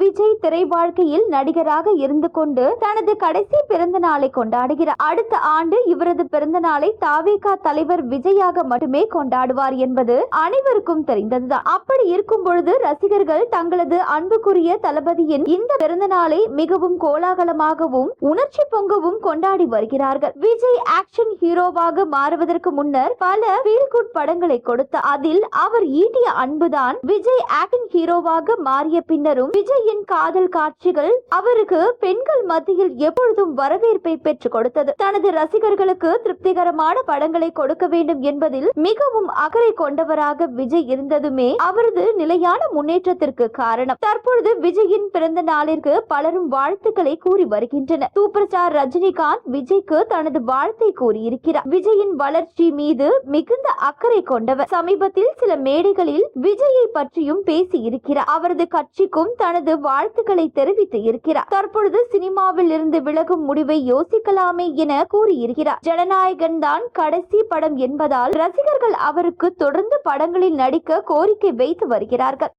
விஜய் திரை வாழ்க்கையில் நடிகராக இருந்து கொண்டு தனது கடைசி பிறந்த நாளை கொண்டாடுகிறார். அடுத்த ஆண்டு இவரது பிறந்த நாளை தாவேகா தலைவர் விஜயாக மட்டுமே கொண்டாடுவார் என்பது அனைவருக்கும் தெரிந்ததுதான். அப்படி இருக்கும் பொழுது ரசிகர்கள் தங்களது அன்புக்குரிய தளபதியின் இந்த பிறந்த நாளை மிகவும் கோலாகலமாகவும் உணர்ச்சி பொங்கவும் கொண்டாடி வருகிறார்கள். விஜய் ஆக்ஷன் ஹீரோவாக மாறுவதற்கு முன்னர் பல ஃபீல் குட் படங்களை கொடுத்த அதில் அவர் ஈட்டிய அன்புதான் விஜய் ஆக்ஷன் ஹீரோவாக மாறிய பின்னரும் விஜய் விஜயின் காதல் காட்சிகள் அவருக்கு பெண்கள் மத்தியில் எப்பொழுதும் வரவேற்பை பெற்றுக் கொடுத்தது. தனது ரசிகர்களுக்கு திருப்திகரமான படங்களை கொடுக்க வேண்டும் என்பதில் மிகவும் அக்கறை கொண்டவராக விஜய் இருந்ததுமே அவரது நிலையான முன்னேற்றத்திற்கு காரணம். தற்பொழுது விஜயின் பிறந்த நாளிற்கு பலரும் வாழ்த்துக்களை கூறி வருகின்றனர். சூப்பர் ஸ்டார் ரஜினிகாந்த் விஜய்க்கு தனது வாழ்த்தை கூறியிருக்கிறார். விஜயின் வளர்ச்சி மீது மிகுந்த அக்கறை கொண்டவர். சமீபத்தில் சில மேடைகளில் விஜயை பற்றியும் பேசி இருக்கிறார் அவரது கட்சிக்கும் தனது தனது வாழ்த்துக்களை தெரிவித்து இருக்கிறார். தற்பொழுது சினிமாவில் இருந்து விலகும் முடிவை யோசிக்கலாமே என கூறியிருக்கிறார். ஜனநாயகன் தான் கடைசி படம் என்பதால் ரசிகர்கள் அவருக்கு தொடர்ந்து படங்களில் நடிக்க கோரிக்கை வைத்து வருகிறார்கள்.